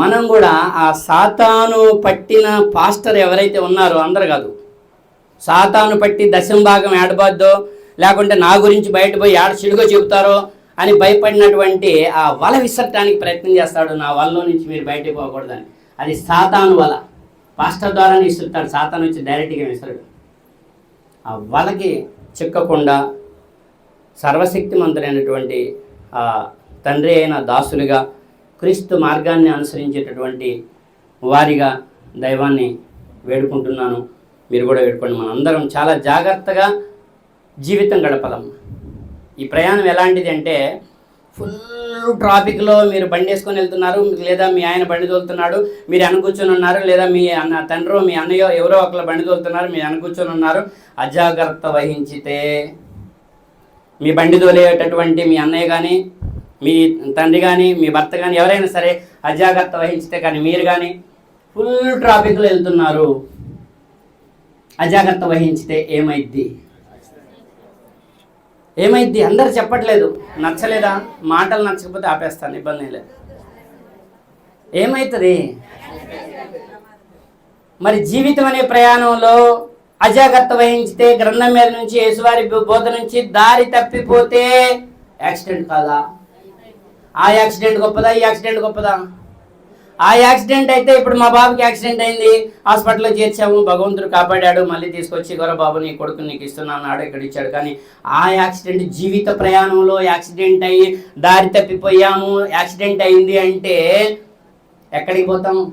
మనం కూడా ఆ సాతాను పట్టిన పాస్టర్ ఎవరైతే ఉన్నారో అందరు కాదు. సాతాను పట్టి దశం భాగం ఏడబద్దో లేకుంటే నా గురించి బయట పోయి ఏడ చెడుగో చెబుతారో అని భయపడినటువంటి ఆ వల విసరటానికి ప్రయత్నం చేస్తాడు. నా వలలో నుంచి మీరు బయటకు పోకూడదని. అది సాతాను వల. పాస్టర్ ద్వారానే విసురుతాడు. సాతాను వచ్చి డైరెక్ట్గా విసరడు. ఆ వలకి చిక్కకుండా సర్వశక్తిమంతుడైనటువంటి తండ్రి అయిన దాసులుగా క్రీస్తు మార్గాన్ని అనుసరించేటటువంటి వారిగా దైవాన్ని వేడుకుంటున్నాను. మీరు కూడా వేడుకోండి. మనం అందరం చాలా జాగ్రత్తగా జీవితం గడపలం ఈ ప్రయాణం ఎలాంటిది అంటే ఫుల్ ట్రాఫిక్లో మీరు బండి వేసుకొని వెళ్తున్నారు లేదా మీ ఆయన బండి తోలుతున్నాడు మీరు అనుకూర్చొని కూర్చొని ఉన్నారు లేదా మీ అన్న తండ్రో మీ అన్నయ్యో ఎవరో ఒకరు బండి తోలుతున్నారు మీరు అనుకూర్చొని కూర్చొని ఉన్నారు అజాగ్రత్త వహించితే మీ బండి తోలేటటువంటి మీ అన్నయ్య కానీ మీ తండ్రి కానీ మీ భర్త కానీ ఎవరైనా సరే అజాగ్రత్త వహించితే కానీ మీరు కానీ ఫుల్ ట్రాఫిక్లో వెళ్తున్నారు. అజాగ్రత్త వహించితే ఏమైద్ది? ఏమైద్ది? అందరు చెప్పట్లేదు. నచ్చలేదా? మాటలు నచ్చకపోతే ఆపేస్తాను ఇబ్బంది లేదు. ఏమవుతుంది మరి జీవితం అనే ప్రయాణంలో అజాగ్రత్త వహించితే గ్రంథం మీద నుంచి యేసువారి బోధ నుంచి దారి తప్పిపోతే యాక్సిడెంట్ కాదా? ఆ యాక్సిడెంట్ గొప్పదా ఈ యాక్సిడెంట్ గొప్పదా? ఆ యాక్సిడెంట్ అయితే ఇప్పుడు మా బాబుకి యాక్సిడెంట్ అయింది. హాస్పిటల్లో చేర్చాము భగవంతుడు కాపాడాడు. మళ్ళీ తీసుకొచ్చి గొర్ర బాబు నీ కొడుకు నీకు ఇస్తున్నాడు ఇక్కడ ఇచ్చాడు. కానీ ఆ యాక్సిడెంట్ జీవిత ప్రయాణంలో యాక్సిడెంట్ అయ్యి దారి తప్పిపోయాము. యాక్సిడెంట్ అయింది అంటే ఎక్కడికి పోతాం?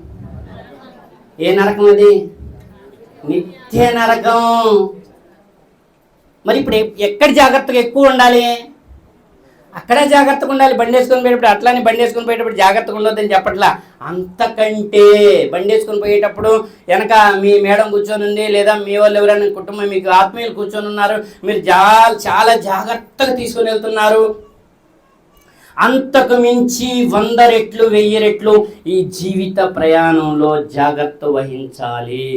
ఏ నరకం అది? నిత్య నరకం. మరి ఇప్పుడు ఎక్కడ జాగ్రత్తగా ఎక్కువ ఉండాలి? అక్కడే జాగ్రత్తగా ఉండాలి. బండి వేసుకొని పోయేటప్పుడు అట్లానే బండి వేసుకొని పోయేటప్పుడు జాగ్రత్తగా ఉండొద్దని చెప్పట్లా. అంతకంటే బండి వేసుకొని పోయేటప్పుడు వెనక మీ మేడం కూర్చొని ఉంది లేదా మీ వాళ్ళు ఎవరైనా కుటుంబం మీకు ఆత్మీయులు కూర్చొని ఉన్నారు మీరు జా చాలా జాగ్రత్తగా తీసుకొని వెళ్తున్నారు. అంతకు మించి వంద రెట్లు వెయ్యి రెట్లు ఈ జీవిత ప్రయాణంలో జాగ్రత్త వహించాలి.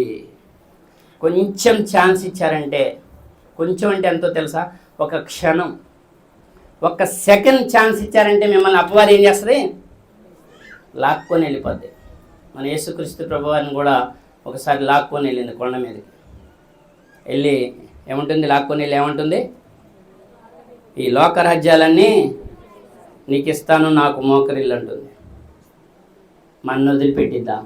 కొంచెం ఛాన్స్ ఇచ్చారంటే కొంచెం అంటే ఎంతో తెలుసా? ఒక క్షణం. ఒక సెకండ్ ఛాన్స్ ఇచ్చారంటే మిమ్మల్ని అపవాది ఏం చేస్తుంది? లాక్కొని వెళ్ళిపోద్ది. మన యేసుక్రీస్తు ప్రభువారిని కూడా ఒకసారి లాక్కొని వెళ్ళింది కొండ మీదకి. వెళ్ళి ఏముంటుంది? లాక్కొని వెళ్ళి ఏముంటుంది? ఈ లోక రాజ్యాలన్నీ నీకు ఇస్తాను నాకు మోకరిల్లు అంటుంది మన వదిలిపెట్టిద్దా?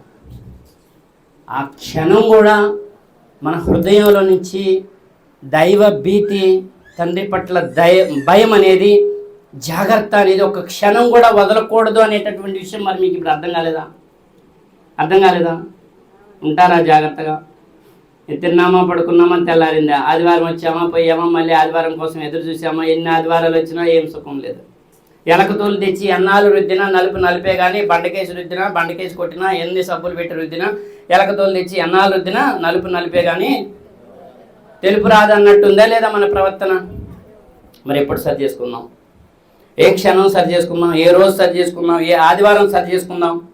ఆ క్షణం కూడా మన హృదయంలో నుంచి దైవ భీతి తండ్రి పట్ల దయ భయం అనేది జాగ్రత్త అనేది ఒక క్షణం కూడా వదలకూడదు అనేటటువంటి విషయం మరి మీకు ఇప్పుడు అర్థం కాలేదా? అర్థం కాలేదా? ఉంటారా జాగ్రత్తగా? తిన్నామా పడుకున్నామా తెల్లారిందా? ఆదివారం వచ్చామా పోయామా మళ్ళీ ఆదివారం కోసం ఎదురు చూసామా ఎన్ని ఆదివారాలు వచ్చినా ఏం సుఖం లేదు. ఎలకతోలు తెచ్చి ఎన్నాళ్ళు రుద్దినా నలుపు నలిపే కానీ బండకేసి రుద్దినా బండకేసి కొట్టినా ఎన్ని సబ్బులు పెట్టి రుద్దినా ఎలక తోలు తెచ్చి ఎన్నాళ్ళు రుద్దినా నలుపు నలిపే కానీ తెలుపు రాదన్నట్టుందా లేదా మన ప్రవర్తన? మరి ఎప్పుడు సరి చేసుకుందాం. ఏ క్షణం సరి చేసుకుందాం? ఏ రోజు సరి చేసుకుందాం? ఏ ఆదివారం సరి చేసుకుందాం?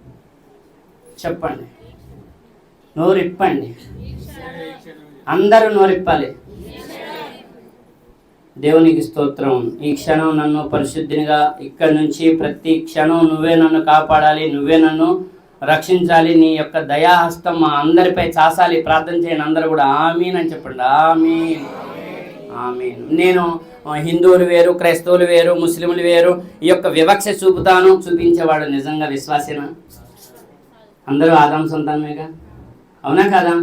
చెప్పండి. నోరిప్పండి. అందరూ నోరిప్పాలి. దేవునికి స్తోత్రం. ఈ క్షణం నన్ను పరిశుద్ధినిగా ఇక్కడి నుంచి ప్రతి క్షణం నువ్వే నన్ను కాపాడాలి నువ్వే నన్ను రక్షించాలి నీ యొక్క దయాహస్తం మా అందరిపై చాసాలి ప్రార్థన చేయని అందరూ కూడా ఆమీన్ అని చెప్పండి. ఆమీన్. ఆమీన్. నేను హిందువులు వేరు క్రైస్తవులు వేరు ముస్లింలు వేరు ఈ యొక్క వివక్ష చూపుతాను చూపించేవాడు నిజంగా విశ్వాసేనా? అందరూ ఆదాం సొంతమేగా? అవునా కదా?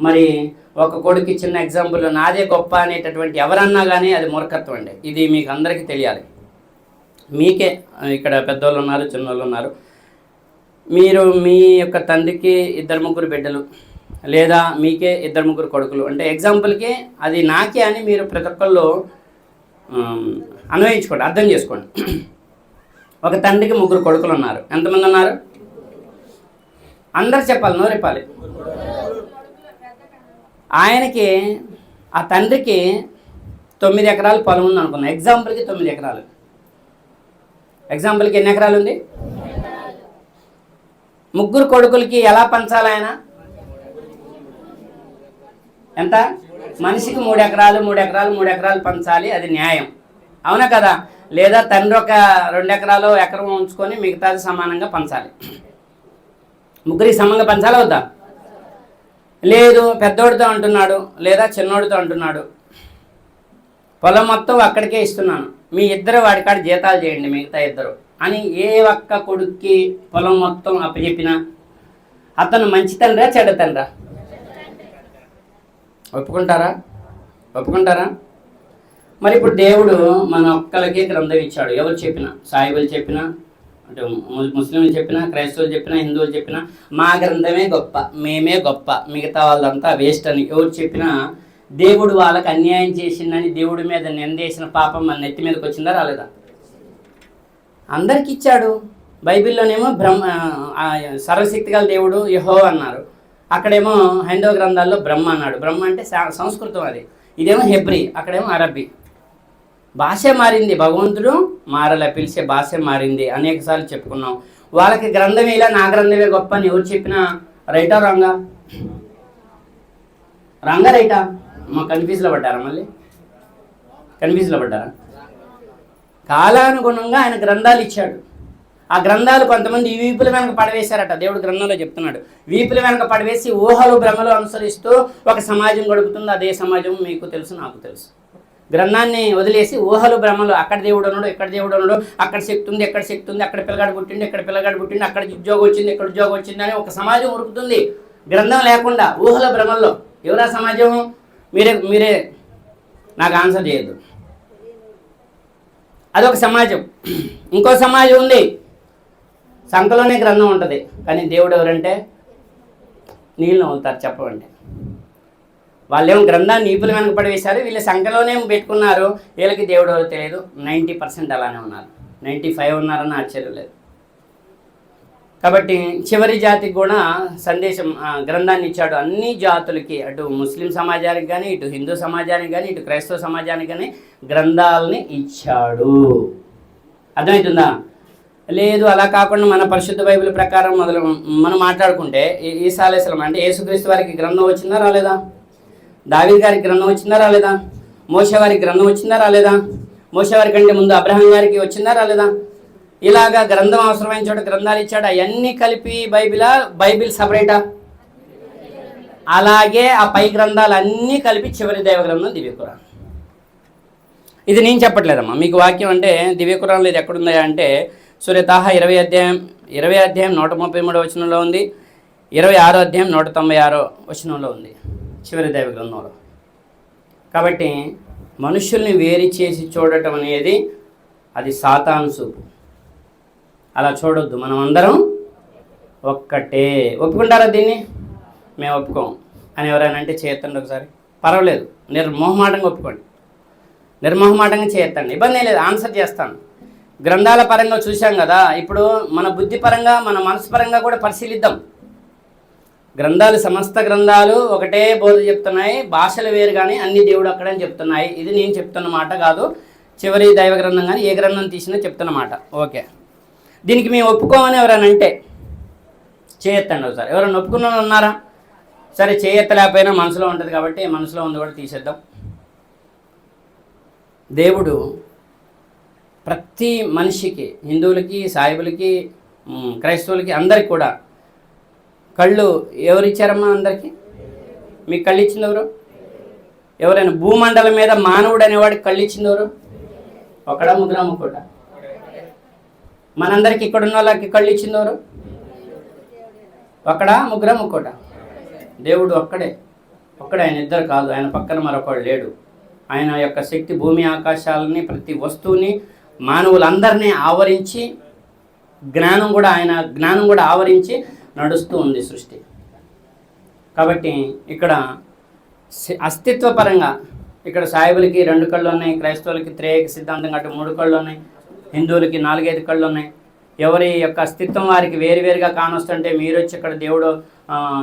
మరి ఒక కొడుకు చిన్న ఎగ్జాంపుల్ నాదే గొప్ప అనేటటువంటి ఎవరన్నా కానీ అది మూర్ఖత్వం అండి. ఇది మీకు అందరికీ తెలియాలి. మీకే ఇక్కడ పెద్దోళ్ళు ఉన్నారు చిన్నోళ్ళు ఉన్నారు. మీరు మీ యొక్క తండ్రికి ఇద్దరు ముగ్గురు బిడ్డలు లేదా మీకే ఇద్దరు ముగ్గురు కొడుకులు. అంటే ఎగ్జాంపుల్కి అది నాకే అని మీరు ప్రతి ఒక్కళ్ళు అన్వయించుకోండి అర్థం చేసుకోండి. ఒక తండ్రికి ముగ్గురు కొడుకులు ఉన్నారు. ఎంతమంది ఉన్నారు? అందరు చెప్పాలి నోరెప్పాలి ఆయనకి ఆ తండ్రికి తొమ్మిది ఎకరాలు పొలం ఉంది అనుకున్నాను ఎగ్జాంపుల్కి తొమ్మిది ఎకరాలు. ఎగ్జాంపుల్కి ఎన్ని ఎకరాలు ఉంది? ముగ్గురు కొడుకులకి ఎలా పంచాలి ఆయన? ఎంత? మనిషికి మూడు ఎకరాలు మూడు ఎకరాలు మూడు ఎకరాలు పంచాలి అది న్యాయం. అవునా కదా? లేదా తండ్రి ఒక రెండు ఎకరాలు ఎకరం ఉంచుకొని మిగతాది సమానంగా పంచాలి. ముగ్గురికి సమంగా పంచాలి వద్దా? లేదు పెద్దోడితో అంటున్నాడు లేదా చిన్నోడితో అంటున్నాడు. పొలం మొత్తం అక్కడికే ఇస్తున్నాను. మీ ఇద్దరు వాడికాడ జీతాలు చేయండి మిగతా ఇద్దరు. అని ఏ ఒక్క కొడుక్కి పొలం మొత్తం అప్పచెప్పినా అతను మంచి తండ్రా చెడ్డ తండ్రా? ఒప్పుకుంటారా? ఒప్పుకుంటారా? మరి ఇప్పుడు దేవుడు మన ఒక్కలకే గ్రంథం ఇచ్చాడు. ఎవరు చెప్పినా? సాయిబులు చెప్పినా? అంటే ముస్లింలు చెప్పినా? క్రైస్తవులు చెప్పినా? హిందువులు చెప్పినా? మా గ్రంథమే గొప్ప. మేమే గొప్ప. మిగతా వాళ్ళంతా వేస్ట్ అని. ఎవరు చెప్పినా దేవుడు వాళ్ళకి అన్యాయం చేసిందని దేవుడి మీద నిందేసిన పాపం మన నెత్తి మీదకి వచ్చిందా రాలేదా? అందరికి ఇచ్చాడు. బైబిల్లోనేమో బ్రహ్మ సర్వశక్తి గల దేవుడు యహో అన్నారు. అక్కడేమో హైందవ గ్రంథాల్లో బ్రహ్మ అన్నాడు. బ్రహ్మ అంటే సా- సంస్కృతం అది. ఇదేమో హెబ్రి అక్కడేమో అరబ్బీ. భాష మారింది. భగవంతుడు మారలే పిలిచే భాష మారింది. అనేకసార్లు చెప్పుకున్నాం. వాళ్ళకి గ్రంథం ఇలా నా గ్రంథమే గొప్ప అని ఎవరు చెప్పినా రైటా రంగా? రంగా రైటా? మా కన్ఫ్యూజ్లో పడ్డారా మళ్ళీ? కన్ఫ్యూజ్లో పడ్డారా? కాలానుగుణంగా ఆయన గ్రంథాలు ఇచ్చాడు. ఆ గ్రంథాలు కొంతమంది వీపుల వెనక పడవేశారట. దేవుడు గ్రంథంలో చెప్తున్నాడు. వీపుల వెనక పడవేసి ఊహలు భ్రమలు అనుసరిస్తూ ఒక సమాజం గడుపుతుంది. అదే సమాజం మీకు తెలుసు నాకు తెలుసు. గ్రంథాన్ని వదిలేసి ఊహలు భ్రమలు అక్కడ దేవుడు ఉన్నాడు ఇక్కడ దేవుడు ఉన్నాడు అక్కడ శక్తి ఉంది ఎక్కడ శక్తి ఉంది అక్కడ పిల్లగాడు పుట్టిండు ఇక్కడ పిల్లగాడు పుట్టిండు అక్కడ ఉద్యోగం వచ్చింది ఇక్కడ ఉద్యోగం వచ్చింది అని ఒక సమాజం ఉరుకుతుంది. గ్రంథం లేకుండా ఊహల భ్రమల్లో. ఎవరా సమాజం? మీరే మీరే. నాకు ఆన్సర్ చేయొద్దు. అదొక సమాజం. ఇంకో సమాజం ఉంది. సంఖలోనే గ్రంథం ఉంటుంది. కానీ దేవుడు ఎవరంటే? నీళ్ళు అవుతారు చెప్పమంటే. వాళ్ళేమో గ్రంథాన్ని నీపులు వెనక పడవేశారు. వీళ్ళు సంఖలోనే పెట్టుకున్నారు. వీళ్ళకి దేవుడు ఎవరు తెలియదు. నైంటీ పర్సెంట్ అలానే ఉన్నారు. నైంటీ ఫైవ్ ఉన్నారని ఆశ్చర్యం లేదు. కాబట్టి చివరి జాతికి కూడా సందేశం గ్రంథాన్ని ఇచ్చాడు. అన్ని జాతులకి అటు ముస్లిం సమాజానికి కానీ ఇటు హిందూ సమాజానికి కానీ ఇటు క్రైస్తవ సమాజానికి కానీ గ్రంథాలని ఇచ్చాడు. అర్థమవుతుందా లేదు అలా కాకుండా మన పరిశుద్ధ బైబిల్ ప్రకారం మొదలు మనం మాట్లాడుకుంటే ఈ- ఈసాలేసలం అంటే యేసుక్రీస్తు వారికి గ్రంథం వచ్చిందా రాలేదా? దావీ గారికి గ్రంథం వచ్చిందా రాలేదా? మోషే వారికి గ్రంథం వచ్చిందా రాలేదా? మోషే వారి కంటే ముందు అబ్రహం గారికి వచ్చిందా రాలేదా? ఇలాగా గ్రంథం అవసరమైన చోట గ్రంథాలు ఇచ్చాడు అవన్నీ కలిపి బైబిలా బైబిల్ సపరేటా? అలాగే ఆ పై గ్రంథాలు అన్నీ కలిపి చివరి దైవ గ్రంథం దివ్యకురాన్ ఇది నేను చెప్పట్లేదమ్మా మీకు వాక్యం అంటే దివ్యకురాన్ లేదు ఎక్కడుందా అంటే సూర్యతాహ ఇరవై అధ్యాయం ఇరవై అధ్యాయం నూట ముప్పై మూడో వచనంలో ఉంది. ఇరవై ఆరో అధ్యాయం నూట తొంభై ఆరో వచనంలో ఉంది. చివరి దైవ గ్రంథంలో. కాబట్టి మనుషుల్ని వేరు చేసి చూడటం అనేది అది సాతాను చూపు. అలా చూడొద్దు. మనం అందరం ఒక్కటే. ఒప్పుకుంటారా దీన్ని? మేము ఒప్పుకోం. అని ఎవరైనా అంటే చేస్తండి ఒకసారి. పర్వాలేదు. నిర్మోహమాటంగా ఒప్పుకోండి. నిర్మోహమాటంగా చేస్తండి ఇబ్బంది లేదు. ఆన్సర్ చేస్తాను. గ్రంథాల పరంగా చూశాం కదా ఇప్పుడు మన బుద్ధి పరంగా మన మనసు పరంగా కూడా పరిశీలిద్దాం. గ్రంథాలు సమస్త గ్రంథాలు ఒకటే బోధ చెప్తున్నాయి భాషలు వేరు కానీ అన్ని దేవుడు అక్కడని చెప్తున్నాయి. ఇది నేను చెప్తున్న మాట కాదు చివరి దైవ గ్రంథం కానీ ఏ గ్రంథం తీసినా చెప్తున్న మాట. ఓకే. దీనికి మేము ఒప్పుకోమని ఎవరైనా అంటే చేయొత్తండి ఒకసారి. ఎవరైనా ఒప్పుకున్న ఉన్నారా సరే చేయెత్తలేకపోయినా మనసులో ఉంటుంది కాబట్టి మనసులో ఉంది కూడా తీసేద్దాం. దేవుడు ప్రతి మనిషికి హిందువులకి సాయిబులకి క్రైస్తవులకి అందరికి కూడా కళ్ళు ఎవరు ఇచ్చారమ్మా అందరికీ? మీకు కళ్ళు ఇచ్చింది ఎవరు? ఎవరైనా భూమండలం మీద మానవుడు అనేవాడికి కళ్ళు ఇచ్చింది ఎవరు? ఒకడా ముగ్గురా ముక్కుట మనందరికి ఇక్కడ ఉన్న వాళ్ళకి కళ్ళు ఇచ్చింది ఎవరు? ఒకడా ముగ్గురా ముక్కోట దేవుడు ఒక్కడే. ఒక్కడే ఆయన ఇద్దరు కాదు. ఆయన పక్కన మరొకడు లేడు. ఆయన యొక్క శక్తి భూమి ఆకాశాలని ప్రతి వస్తువుని మానవులందరినీ ఆవరించి జ్ఞానం కూడా ఆయన జ్ఞానం కూడా ఆవరించి నడుస్తూ ఉంది సృష్టి. కాబట్టి ఇక్కడ సి- అస్తిత్వపరంగా ఇక్కడ సాయిబులకి రెండు కళ్ళు ఉన్నాయి క్రైస్తవులకి త్రేయక సిద్ధాంతం గట్టు మూడు కళ్ళు ఉన్నాయి హిందువులకి నాలుగైదు కళ్ళు ఉన్నాయి. ఎవరి యొక్క అస్తిత్వం వారికి వేరువేరుగా కానొస్తుంటే మీరు వచ్చి ఇక్కడ దేవుడు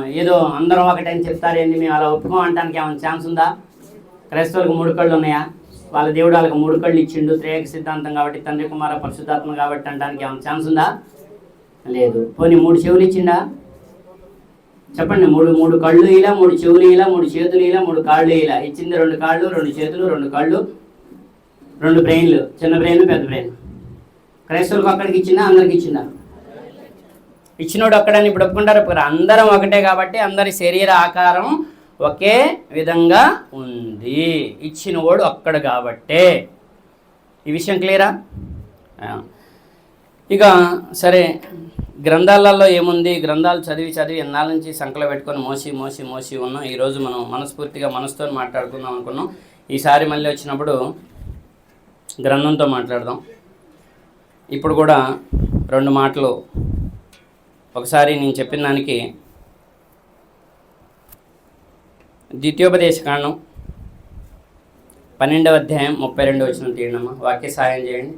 ఏదో అందరం ఒకటని చెప్తారేంది మేము అలా ఒప్పుకోమంటానికి ఏమైనా ఛాన్స్ ఉందా? క్రైస్తవులకు మూడు కళ్ళు ఉన్నాయా? వాళ్ళ దేవుడు వాళ్ళకి మూడు కళ్ళు ఇచ్చిండు త్రేయక సిద్ధాంతం కాబట్టి తండ్రి కుమార పరిశుద్ధాత్మ కాబట్టి అనడానికి ఏమైనా ఛాన్స్ ఉందా? లేదు. పోనీ మూడు చెవులు ఇచ్చిండా? చెప్పండి మూడు మూడు కళ్ళు ఇలా మూడు చెవులు ఇలా మూడు చేతులు ఇలా మూడు కాళ్ళు ఇలా. ఇచ్చింది రెండు కాళ్ళు రెండు చేతులు రెండు కాళ్ళు రెండు బ్రెయిన్లు. చిన్న బ్రెయిన్ పెద్ద బ్రెయిన్. క్రైస్తవులకు అక్కడికి ఇచ్చిందా? అందరికి ఇచ్చిందా? ఇచ్చినోడు ఒక్కడని ఇప్పుడు ఒప్పుకుంటారు. అందరం ఒకటే కాబట్టి అందరి శరీర ఆకారం ఒకే విధంగా ఉంది. ఇచ్చినవాడు అక్కడ కాబట్టే. ఈ విషయం క్లియరా? ఇక సరే గ్రంథాలలో ఏముంది? గ్రంథాలు చదివి చదివి ఎన్నాళ్ళ నుంచి సంకలో పెట్టుకొని మోసి మోసి మోసి ఉన్నాం. ఈరోజు మనం మనస్ఫూర్తిగా మనసుతో మాట్లాడుకుందాం అనుకున్నాం. ఈసారి మళ్ళీ వచ్చినప్పుడు గ్రంథంతో మాట్లాడదాం. ఇప్పుడు కూడా రెండు మాటలు. ఒకసారి నేను చెప్పిన దానికి ద్వితీయోపదేశ కాండం. పన్నెండవ అధ్యాయం ముప్పై రెండు వచ్చిన తీయడమ్మా వాక్య సాయం చేయండి.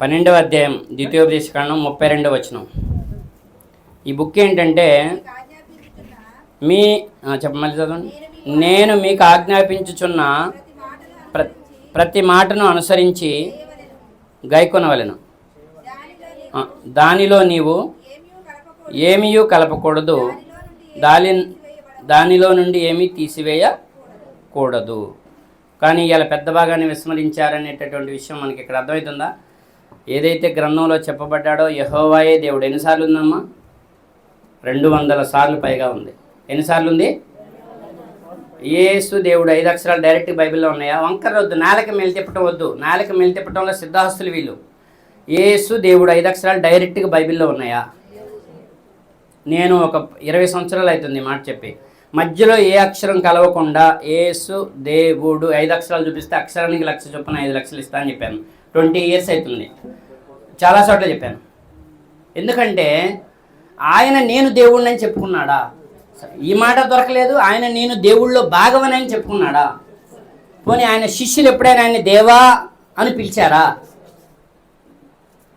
పన్నెండవ అధ్యాయం ద్వితీయోపదేశ కాండం ముప్పై రెండవ వచనం. ఈ బుక్ ఏంటంటే మీ చెప్పమని చదవండి. నేను మీకు ఆజ్ఞాపించుచున్న ప్ర ప్రతి మాటను అనుసరించి గైకొనవలెను. దానిలో నీవు ఏమీయూ కలపకూడదు. దాని దానిలో నుండి ఏమీ తీసివేయకూడదు. కానీ ఇలా పెద్ద భాగాన్ని విస్మరించారనేటటువంటి విషయం మనకి ఇక్కడ అర్థమవుతుందా ఏదైతే గ్రంథంలో చెప్పబడ్డాడో యహోవాయే దేవుడు. ఎన్నిసార్లు ఉందమ్మా రెండు వందల సార్లు పైగా ఉంది. ఎన్నిసార్లు ఉంది ఏసు దేవుడు ఐదు అక్షరాలు డైరెక్ట్ బైబిల్లో ఉన్నాయా? వంకర వద్దు. నాలుక మెలితిప్పటం వద్దు. నాలుక మెలితిప్పటంలో సిద్ధాస్తులు వీళ్ళు. ఏసు దేవుడు ఐదు అక్షరాలు డైరెక్ట్గా బైబిల్లో ఉన్నాయా? నేను ఒక ఇరవై సంవత్సరాలు అవుతుంది ఈ మాట చెప్పి. మధ్యలో ఏ అక్షరం కలవకుండా ఏసు దేవుడు ఐదు అక్షరాలు చూపిస్తే అక్షరానికి లక్ష చొప్పున ఐదు లక్షలు ఇస్తా అని చెప్పాను. ట్వంటీ ఇయర్స్ అవుతుంది. చాలా చోట్ల చెప్పాను. ఎందుకంటే ఆయన నేను దేవుడిని అని చెప్పుకున్నాడా? ఈ మాట దొరకలేదు. ఆయన నేను దేవుళ్ళలో భాగమని అని చెప్పుకున్నాడా? పోనీ ఆయన శిష్యులు ఎప్పుడైనా ఆయన దేవా అని పిలిచారా?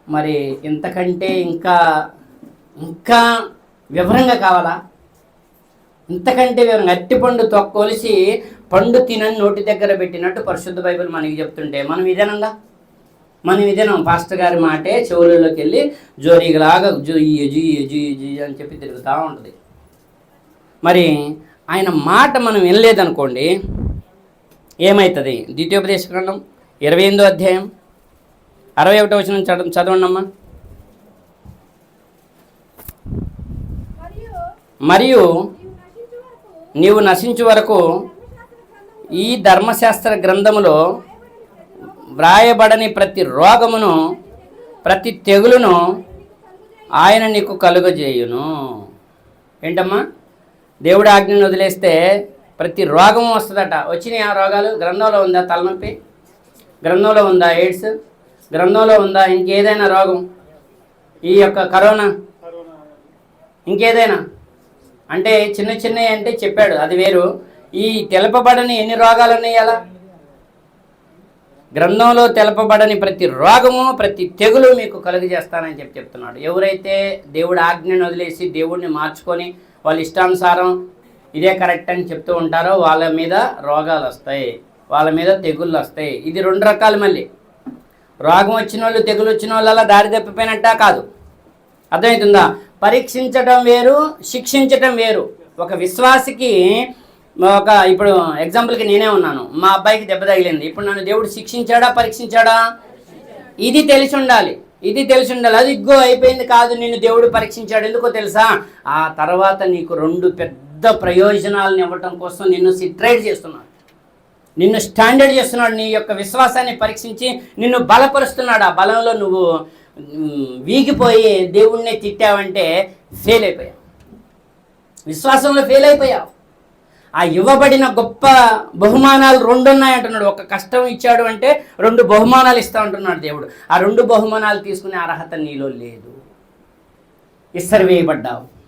మరి ఇంతకంటే ఇంకా ఇంకా వివరంగా కావాలా? ఇంతకంటే వివరంగా అట్టిపండు తొక్కొలిసి పండు తినని నోటి దగ్గర పెట్టినట్టు పరిశుద్ధ బైబిల్ మనకి చెప్తుంటే మనం ఇదేనందా? మనం ఇదేనం? పాస్టర్ గారి మాటే చెవులలోకి వెళ్ళి జోరీగలాగా జుయ్యి జుయ్యి జుయ్యి జుయ్యి అని చెప్పి తిరుగుతూ ఉంటుంది. మరి ఆయన మాట మనం వినలేదనుకోండి ఏమవుతుంది ద్వితీయోపదేశ గ్రంథం ఇరవై ఎనిమిదో అధ్యాయం అరవై ఒకటో వచ్చిన చదవ చదవండి అమ్మా మరియు నీవు నశించు వరకు ఈ ధర్మశాస్త్ర గ్రంథములో వ్రాయబడని ప్రతి రోగమును ప్రతి తెగులును ఆయన నీకు కలుగజేయును. ఏంటమ్మా? దేవుడి ఆజ్ఞను వదిలేస్తే ప్రతి రోగము వస్తుందట. వచ్చినాయి ఆ రోగాలు? గ్రంథంలో ఉందా తలనొప్పి? గ్రంథంలో ఉందా ఎయిడ్స్? గ్రంథంలో ఉందా? ఇంకేదైనా రోగం? ఈ యొక్క కరోనా? ఇంకేదైనా? అంటే చిన్న చిన్నవి అంటే చెప్పాడు అది వేరు. ఈ తెలపబడని ఎన్ని రోగాలు ఉన్నాయి అలా? గ్రంథంలో తెలపబడని ప్రతి రోగము ప్రతి తెగులు మీకు కలుగజేస్తానని చెప్పి చెప్తున్నాడు. ఎవరైతే దేవుడు ఆజ్ఞను వదిలేసి దేవుడిని మార్చుకొని వాళ్ళ ఇష్టానుసారం ఇదే కరెక్ట్ అని చెప్తూ ఉంటారో వాళ్ళ మీద రోగాలు వస్తాయి వాళ్ళ మీద తెగుళ్ళు వస్తాయి. ఇది రెండు రకాలు మళ్ళీ. రోగం వచ్చిన వాళ్ళు తెగులు వచ్చిన వాళ్ళ దారి తప్పిపోయినట్టా కాదు. అర్థమవుతుందా? పరీక్షించటం వేరు శిక్షించటం వేరు. ఒక విశ్వాసికి ఒక ఇప్పుడు ఎగ్జాంపుల్కి నేనే ఉన్నాను. మా అబ్బాయికి దెబ్బ తగిలింది. ఇప్పుడు నన్ను దేవుడు శిక్షించాడా పరీక్షించాడా? ఇది తెలిసి ఉండాలి. ఇది తెలిసి ఉండాలి. అది ఇగ్గో అయిపోయింది కాదు నిన్ను దేవుడు పరీక్షించాడు. ఎందుకో తెలుసా? ఆ తర్వాత నీకు రెండు పెద్ద ప్రయోజనాలను ఇవ్వటం కోసం నిన్ను సిట్రైడ్ చేస్తున్నాడు నిన్ను స్టాండర్డ్ చేస్తున్నాడు నీ యొక్క విశ్వాసాన్ని పరీక్షించి నిన్ను బలపరుస్తున్నాడు. ఆ బలంలో నువ్వు వీగిపోయి దేవుణ్ణి తిట్టావంటే ఫెయిల్ అయిపోయావు. విశ్వాసంలో ఫెయిల్ అయిపోయావు. ఆ ఇవ్వబడిన గొప్ప బహుమానాలు రెండు ఉన్నాయంటున్నాడు ఒక కష్టం ఇచ్చాడు అంటే రెండు బహుమానాలు ఇస్తా ఉంటున్నాడు దేవుడు. ఆ రెండు బహుమానాలు తీసుకునే అర్హత నీలో లేదు. ఇస్తరు వేయబడ్డావు.